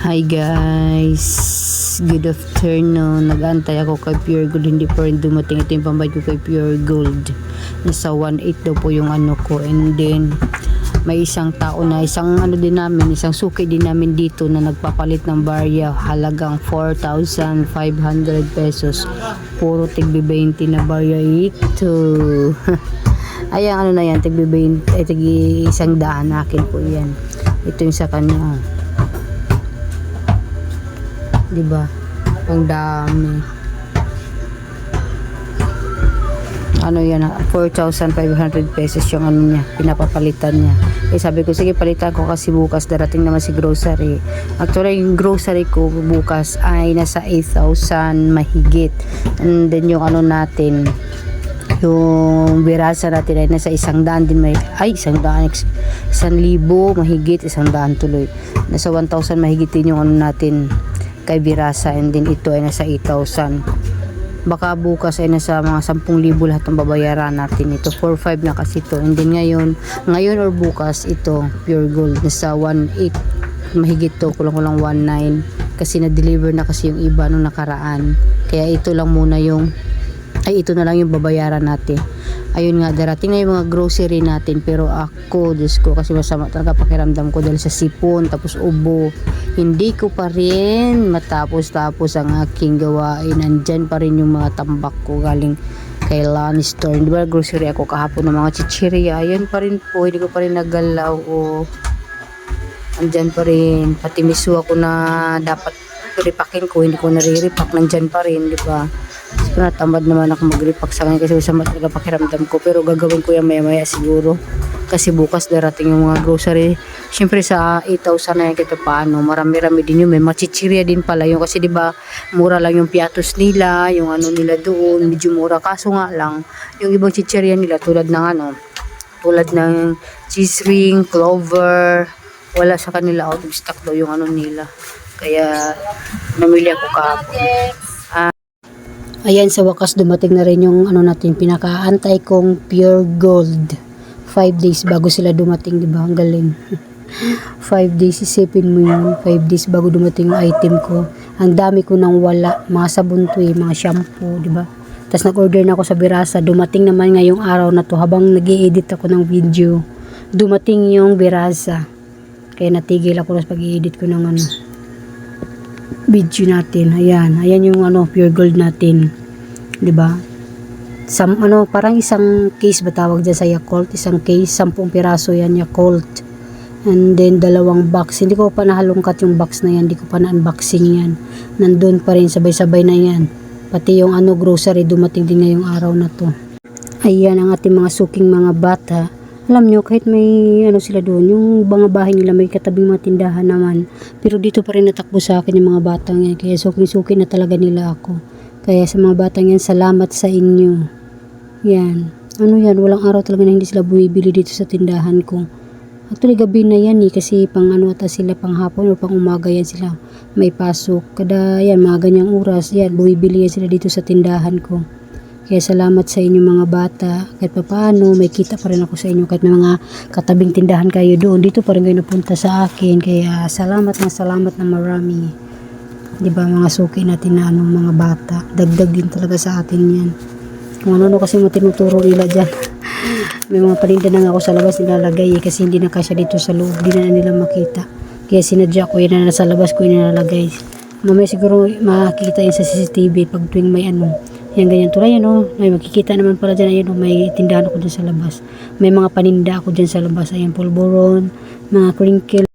Hi guys, good afternoon. Nag-aantay ako kay Pure Gold, hindi pa rin dumating. Ito yung pambayad ko kay Pure Gold. Nasa 1.8 daw po yung ano ko. And then, may isang tao na, isang ano din namin, isang suki din namin dito na nagpapalit ng barya halagang 4,500 pesos. Puro tigbi 20 na barya ito. Ayan, ano na yan, tigbi 20, eh, tigbi isang daan akin po yan. Ito yung sa kanya. 'Di ba? Ang dami. Ano yan, ah, 4,500 pesos yung ano niya, pinapapalitan niya. Eh sabi ko, sige palitan ko kasi bukas darating naman si grocery. Actually, yung grocery ko bukas ay nasa 8,000 mahigit. And then yung ano natin, yung birasa natin ay nasa isang daan din may ay isang daan isang libo mahigit isang daan tuloy nasa 1,000 mahigit din yung ano natin kay birasa and then ito ay nasa 8,000 baka bukas ay nasa mga 10,000 lahat ng babayaran natin ito. 4,500 na kasi ito. And then ngayon ngayon or bukas ito pure gold nasa 1,800 mahigit to kulang kulang 1,900 kasi na-deliver na kasi yung iba nung nakaraan. Kaya ito lang muna yung ay ito na lang yung babayaran natin ayun nga darating na yung mga grocery natin pero ako Diyos ko kasi masama talaga pakiramdam ko dahil sa sipon tapos ubo. Hindi ko pa rin matapos tapos ang aking gawain. Nandyan pa rin yung mga tambak ko galing kay Lani Store. Di ba grocery ako kahapon ng mga chichirya? Ayun pa rin po hindi ko pa rin nagalaw o. Andyan pa rin. Pati miso ako na dapat ripakin ko hindi ko nare-repack nandyan pa rin di ba So, natamad naman ako mag-repack sa kanya kasi masama talaga pakiramdam ko. Pero gagawin ko yan maya-maya siguro. Kasi bukas darating yung mga grocery. Siyempre sa 8,000 na yan kita paano. Marami-rami din yun. May machichirya din pala yun. Kasi di ba mura lang yung piatos nila. Yung ano nila doon. Medyo mura. Kaso nga lang, yung ibang chichirya nila tulad ng ano, tulad ng cheese ring, clover, wala sa kanila out of stock daw yung ano nila. Kaya namili ako kahapon. Ayan, sa wakas dumating na rin yung ano natin, pinakaantay kong pure gold. 5 days bago sila dumating, di ba? Ang galing. 5 days, isipin mo yun. 5 days bago dumating yung item ko. Ang dami ko nang wala. Mga sabon to eh, mga shampoo, di ba? Tapos nag-order na ako sa Birasa. Dumating naman ngayong araw na to habang nag edit ako ng video. Dumating yung Birasa. Kaya natigil ako sa pag-edit ko ng ano, video natin. Ayan, ayan yung ano, pure gold natin. 'Di ba? Sam ano, parang isang case ba tawag dyan sa Yakult, isang case, 10 piraso yan Yakult. And then dalawang box. Hindi ko pa nahalungkat yung box na yan, hindi ko pa na-unboxing yan. Nandun pa rin sabay-sabay na yan. Pati yung ano grocery dumating din ngayong araw na to. Ayan ang ating mga suking mga bata. Alam nyo, kahit may ano sila doon, yung mga bahay nila may katabing mga tindahan naman. Pero dito pa rin natakbo sa akin yung mga batang yan. Kaya suking-suki na talaga nila ako. Kaya sa mga batang yan, salamat sa inyo. Yan. Ano yan, walang araw talaga na hindi sila bumibili dito sa tindahan ko. Actually, gabi na yan eh, kasi pang ano ata sila, pang hapon o pang umaga yan sila may pasok. Kada yan, mga ganyang oras, yan, bumibili yan sila dito sa tindahan ko. Kaya salamat sa inyo mga bata. Kahit pa paano, may kita pa rin ako sa inyo. Kahit may mga katabing tindahan kayo doon, dito pa rin kayo napunta sa akin. Kaya salamat na salamat na marami. Di ba mga suki natin na anong mga bata. Dagdag din talaga sa atin yan. Kung ano kasi mga tinuturo nila dyan. may mga paninda na ako sa labas nilalagay eh, kasi hindi na kasya dito sa loob. Hindi na nila makita. Kaya sinadya ko yun na nasa labas ko yun nilalagay. Mamaya siguro makikita yun sa CCTV pag tuwing may ano. Yan ganyan tulad yan oh. May makikita naman pala dyan ayun oh, may tindahan ako dyan sa labas. May mga paninda ako dyan sa labas. Ayan pulburon, mga crinkle.